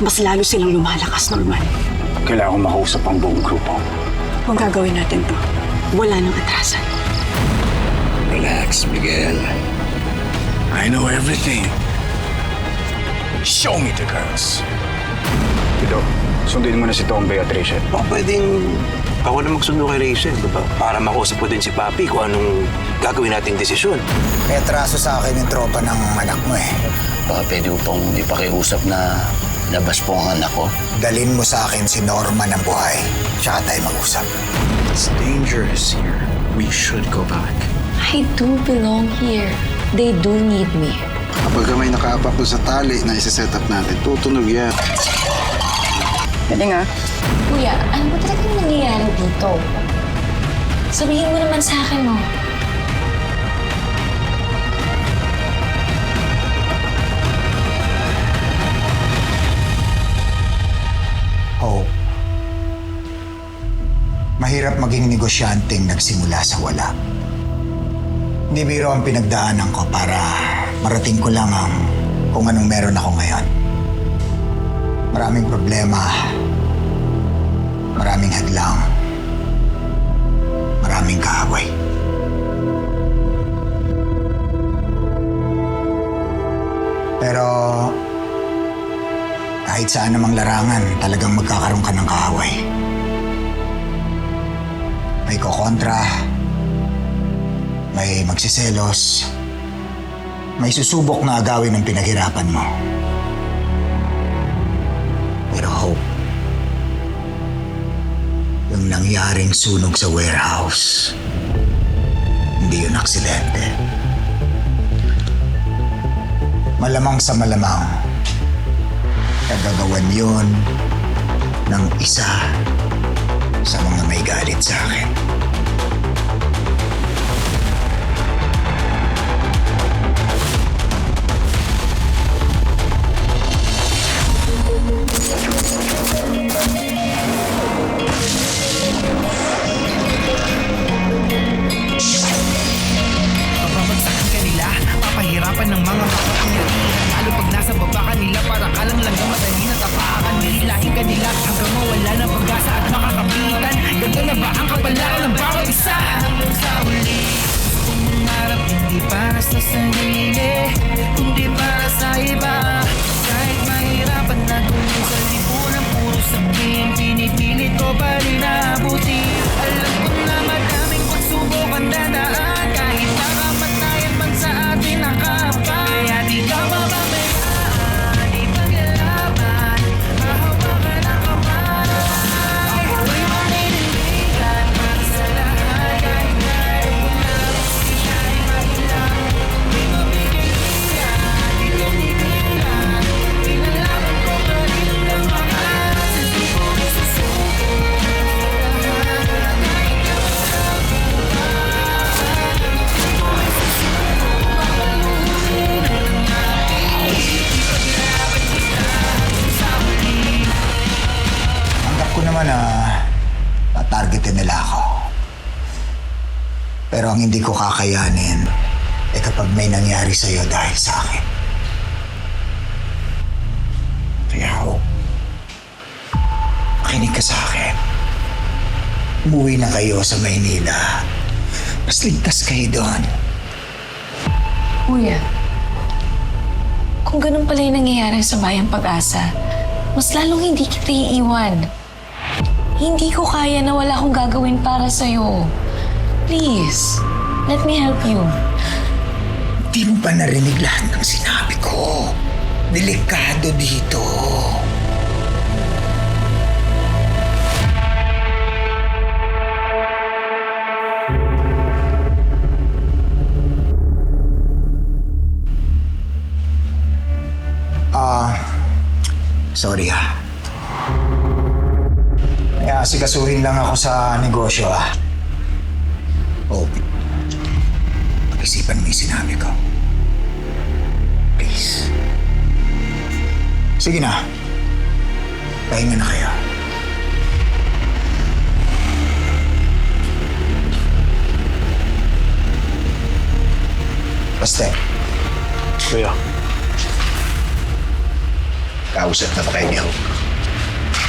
mas lalo silang lumalakas, Norman. Kailangan ko makausap ang buong grupo. Kung gagawin natin to, wala nang atrasan. Relax, Miguel. I know everything. Show me the girls. Ito, sundin mo na si Tom Beatrice. Baka pwedeng ako na magsundo kay Rachel, di ba? Para makausap ko din si Papi kung anong gagawin nating desisyon. May atraso sa akin yung tropa ng anak mo eh. Baka pwede ko pong ipakiusap na labas po ang anak ko. Dalin mo sa akin si Norma ng buhay. Tsaka tayo mag-usap. It's dangerous here. We should go back. I do belong here. They do need me. Kapag ka may nakaapak doon sa tali na isa-set up natin, tutunog yan. Pwede nga. Kuya, ano ba talagang nangyayari dito? Sabihin mo naman sa akin, oh. Mahirap maging negosyanteng nagsimula sa wala. Hindi biro ang pinagdaanan ko para marating ko lang ang kung anong meron ako ngayon. Maraming problema. Maraming hadlang. Maraming kaaway. Pero kahit saan namang larangan, talagang magkakaroon ka ng kaaway. May kokontra, may magsiselos, may susubok na agawin ng pinaghirapan mo. Pero hope, yung nangyaring sunog sa warehouse, hindi yun aksidente. Malamang sa malamang, Nagagawan yun ng isa sa mga may galit sa akin. Sa sarili Kundi para sa iba. Kahit mahirapan na tulong sa lipunan Puro sabihin, pinipilit ko pa hindi ko kakayanin ay kapag may nangyari sa'yo dahil sa akin. Kaya ho, makinig ka sa akin. Umuwi na kayo sa Maynila. Mas ligtas kayo doon. Kuya, kung ganun pala yung nangyayari sa bayang pag-asa, mas lalong hindi kita iiwan. Hindi ko kaya na wala akong gagawin para sa'yo. Please, let me help you. Di mo pa narinig lahat ng sinabi ko. Delikado dito. Ah, sorry ah. May asikasuhin lang ako sa negosyo ah. Oh, pag-isipan mo yung sinabi ko. Please. Sige na. Pahinga na kayo. Basta, Kuya, Kausap na ba kayo ni Hope?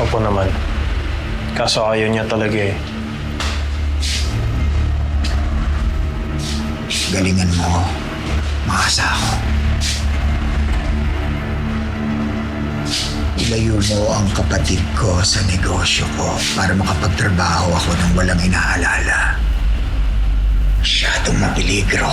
Opo naman. Kaso ayaw niya talaga eh. Galingan mo. Makasa ako. Ilayo mo ang kapatid ko sa negosyo ko para makapagtrabaho ako ng walang inaalala. Masyadong mapiligro.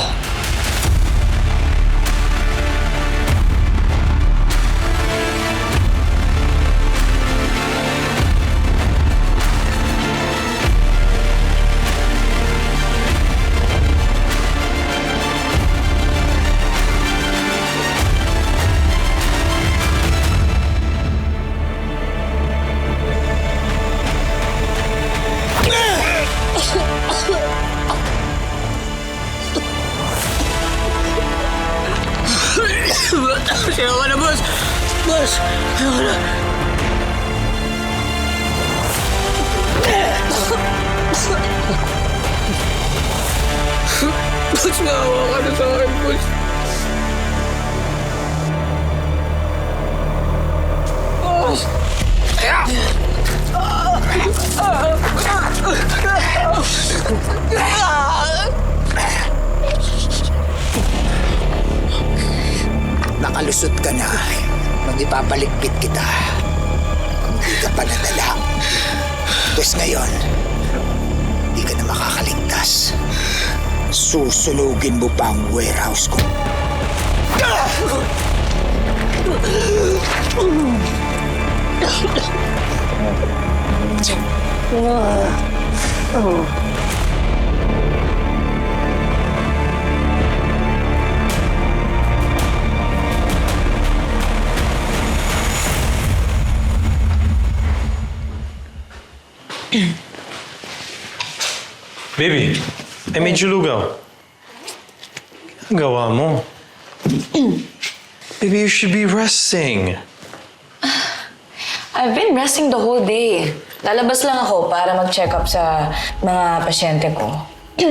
Nakalusot ka na nung ipapaligpit kita. Hindi ka pa nadala. Tapos ngayon, ka na makakaligtas. Susunugin mo pa ang warehouse ko. Baby, I made you lugaw. Ang gawa mo? Baby, you should be resting. I've been resting the whole day. Lalabas lang ako para mag-check up sa mga pasyente ko.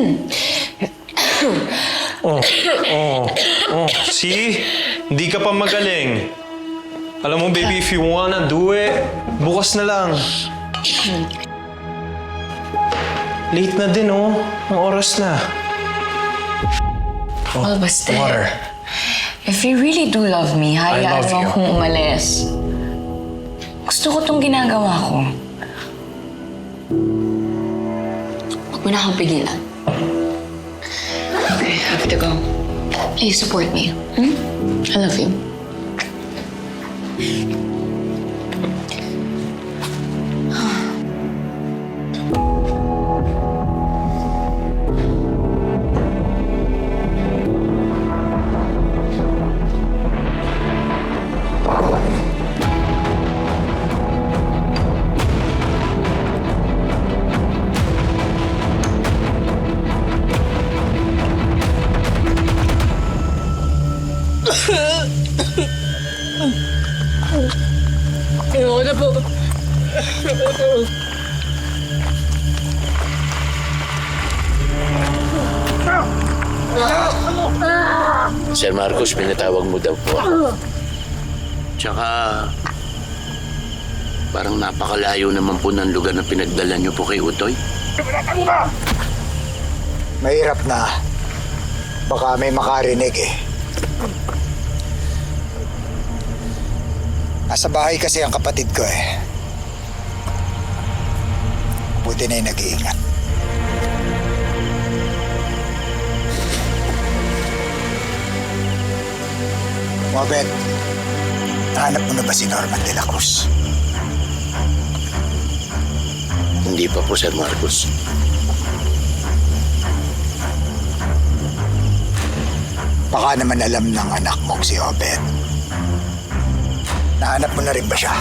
Oh, oh, oh. See? Hindi ka pa magaling. Alam mo, baby, if you wanna do it, bukas na lang. Late na din, oh. Ang oras na. Well, basta. Water. If you really do love me, hayaan love mo you. akong umalis. Gusto ko tong ginagawa ko. Huwag mo na akong pigilan. Okay, I have to go. Please support me. Hmm? I love you. Sir Marcos, pinatawag mo daw po ako. Tsaka, parang napakalayo naman po ng lugar na pinagdala niyo po kay Utoy. Mahirap na. Baka may makarinig eh. Nasa bahay kasi ang kapatid ko eh. Buti na yung nag-iingat. Mabet, nahanap mo na ba si Norman de la Cruz? Hindi pa po, Sir Marcos. Baka naman alam ng anak mong si Obet. Nahanap mo na rin ba siya?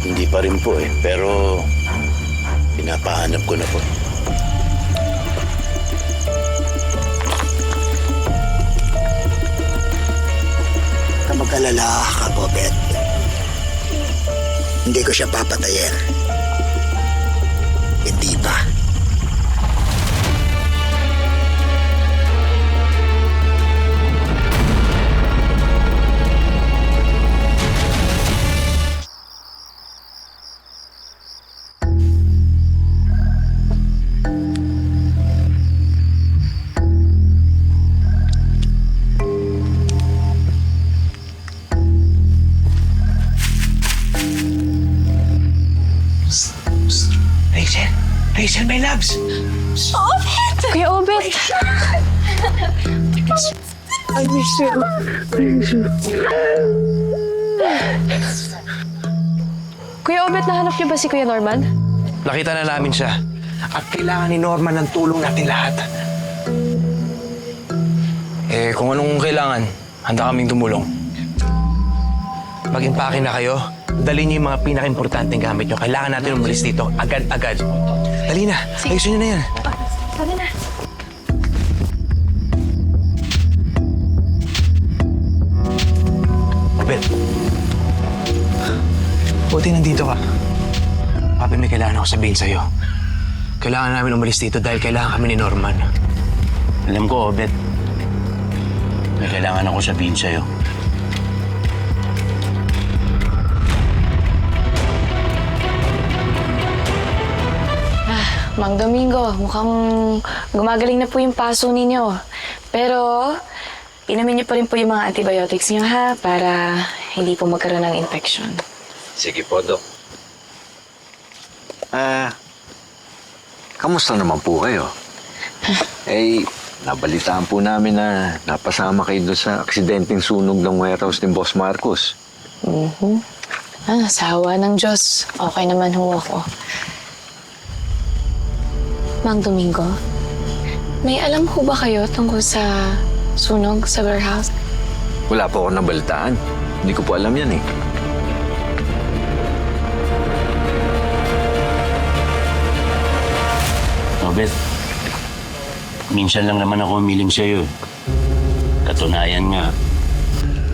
Hindi pa rin po eh. Pero, pinapahanap ko na po. Ka mag-alala, Kabobet. Hindi ko siya papatayin. Hindi pa. Rachel, my loves! Kuya Obet! Kuya Obet, nahanap niyo ba si Kuya Norman? Nakita na namin siya. At kailangan ni Norman ng tulong natin lahat. Eh, kung anong kailangan, handa kaming tumulong. Mag-impake na kayo. Dali niyo yung mga pinaka-importanteng gamit niyo. Kailangan natin umalis dito. Agad-agad. Dali na. Ayusin niyo na yan. Sabi na. Robert. Buti nandito ka. Papi, may kailangan ako sabihin sa'yo. Kailangan namin umalis dito dahil kailangan kami ni Norman. Alam ko, Obet. May kailangan ako sabihin sa'yo. Mang Domingo, mukhang gumagaling na po yung paso ninyo. Pero, inumin niyo pa rin po yung mga antibiotics niyo ha, para hindi po magkaroon ng infection. Sige po, Dok. Ah, kamusta naman po kayo? eh, nabalitaan po namin na napasama kayo doon sa aksidenteng sunog ng warehouse ni Boss Marcos. Mhm. Ah, sa awa ng Diyos, okay naman ho ako. Mang Domingo, may alam ho ba kayo tungkol sa sunog sa warehouse? Wala po ako nabalitaan. Hindi ko po alam yan eh. Obet, minsan lang naman ako umiling sa'yo. eh. Katunayan nga,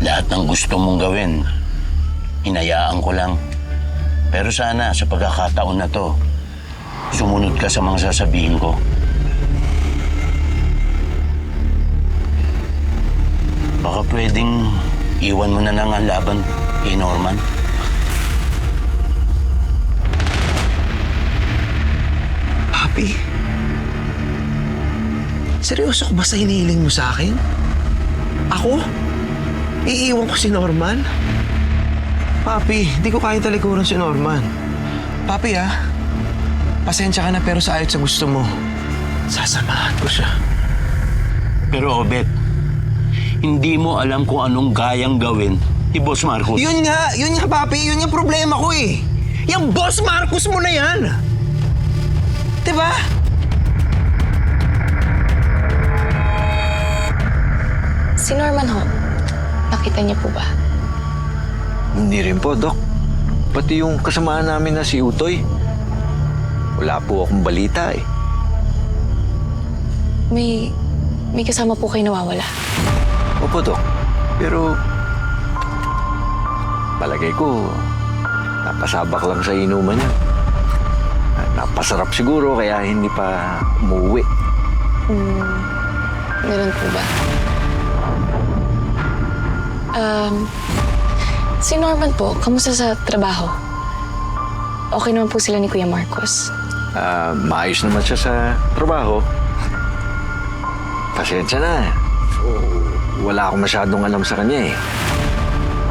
lahat ng gusto mong gawin, hinayaan ko lang. Pero sana, sa pagkakataon na to, sumunod ka sa mga sasabihin ko. Baka pwedeng iwan mo na lang ang laban kay Norman. Papi? Seryoso ko ba sa hinihiling mo sa akin? Ako? Iiwan ko si Norman? Papi, hindi ko kaya talikuran si Norman. Papi ah, pasensya ka na pero sa ayot sa gusto mo, sasamahan ko siya. Pero Obet, hindi mo alam kung anong gayang gawin ni Boss Marcos. Yun nga, yun nga papi, yun yung problema ko eh. Yung boss Marcos mo na yan. Diba? Si Norman ho, nakita niyo po ba? Hindi rin po, Dok. Pati yung kasamaan namin na si Utoy. Wala po akong balita eh. May, may kasama po kayo nawawala. Opo, Dok. Pero... Palagay ko, napasabak lang sa inuman niya. Napasarap siguro kaya hindi pa umuwi. Hmm, ganun po ba? Um, si Norman po, kamusta sa trabaho? Okay naman po sila ni Kuya Marcos. Ah, maayos naman siya sa trabaho. Pasensya na. Wala akong masyadong alam sa kanya eh.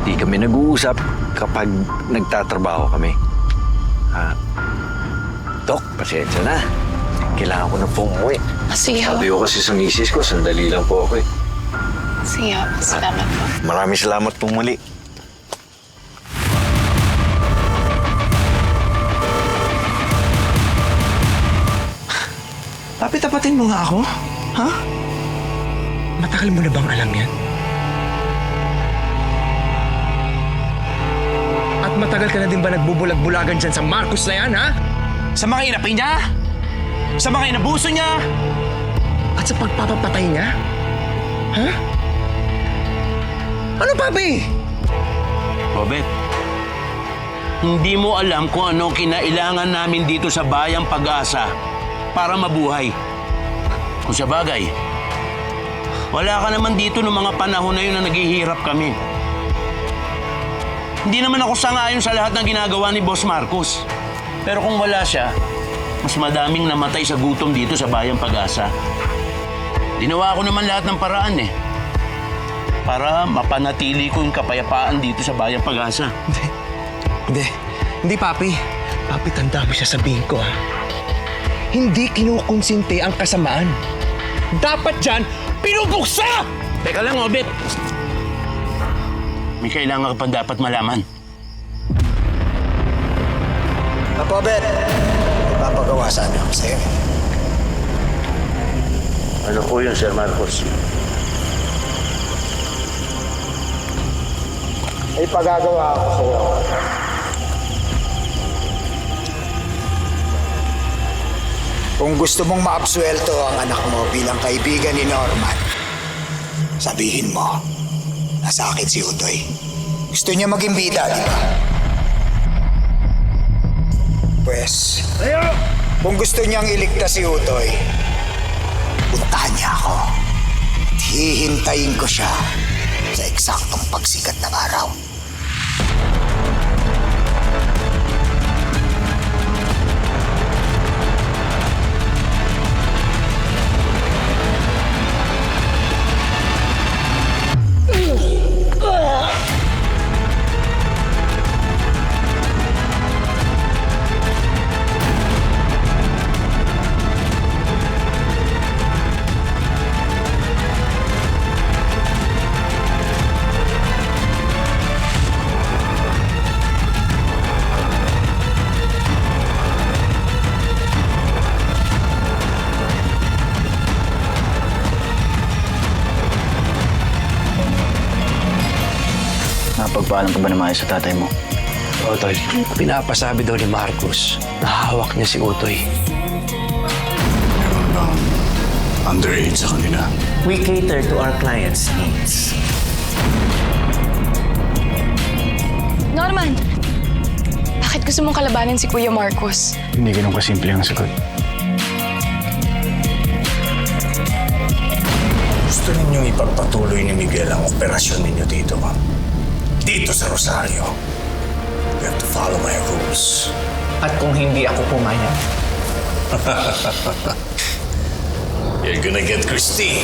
Di kami nag-uusap kapag nagtatrabaho kami. Ah, Dok, pasensya na. Kailangan ko na po umuwi. Ah, sige ho. Sabi ko kasi sa misis ko, sandali lang po ako eh. Sige ho. Salamat po. Maraming salamat po muli. Papi, tapatin mo nga ako. Ha? Matagal mo na bang alam yan? At matagal ka na din ba nagbubulag-bulagan dyan sa Marcos na yan, ha? Sa mga inapi niya? Sa mga inabuso niya? At sa pagpapapatay niya? Ha? Ano, papi? Obet, hindi mo alam kung anong kinailangan namin dito sa Bayang Pag-asa para mabuhay. Kung sa bagay, wala ka naman dito noong mga panahon na yun na naghihirap kami. Hindi naman ako sangayon sa lahat ng ginagawa ni Boss Marcos. Pero kung wala siya, mas madaming namatay sa gutom dito sa Bayang Pag-asa. Ginawa ko naman lahat ng paraan eh. Para mapanatili ko yung kapayapaan dito sa Bayang Pag-asa. Hindi. Hindi, papi. Papi, tanda mo siya sabihin ko ha. Hindi kinukonsinte ang kasamaan. Dapat dyan, pinubuksa! Teka lang, Obet. May kailangan ka pa dapat malaman. Apo, Bet. Ipapagawa sana ako sa'yo. Ano po yun, Sir Marcos? May pagagawa ako sa'yo. Kung gusto mong maabsuelto ang anak mo bilang kaibigan ni Norman, sabihin mo, nasa akin si Utoy. Gusto niya maging bida, di ba? Pwes, kung gusto niyang iligtas si Utoy, puntahan niya ako. At hihintayin ko siya sa eksaktong pagsikat ng araw. Napagpaalam pa ba na maayos sa tatay mo? O, Tol, pinapasabi daw ni Marcos na hawak niya si Utoy. Meron bang underage sa kanila? We cater to our clients' needs. Norman! Bakit gusto mong kalabanin si Kuya Marcos? Hindi ganun kasimple ang sagot. Gusto ninyong ipagpatuloy ni Miguel ang operasyon ninyo dito, ma'am. Dito sa Rosario. You have to follow my rules. At kung hindi ako pumayag, You're gonna get Christine.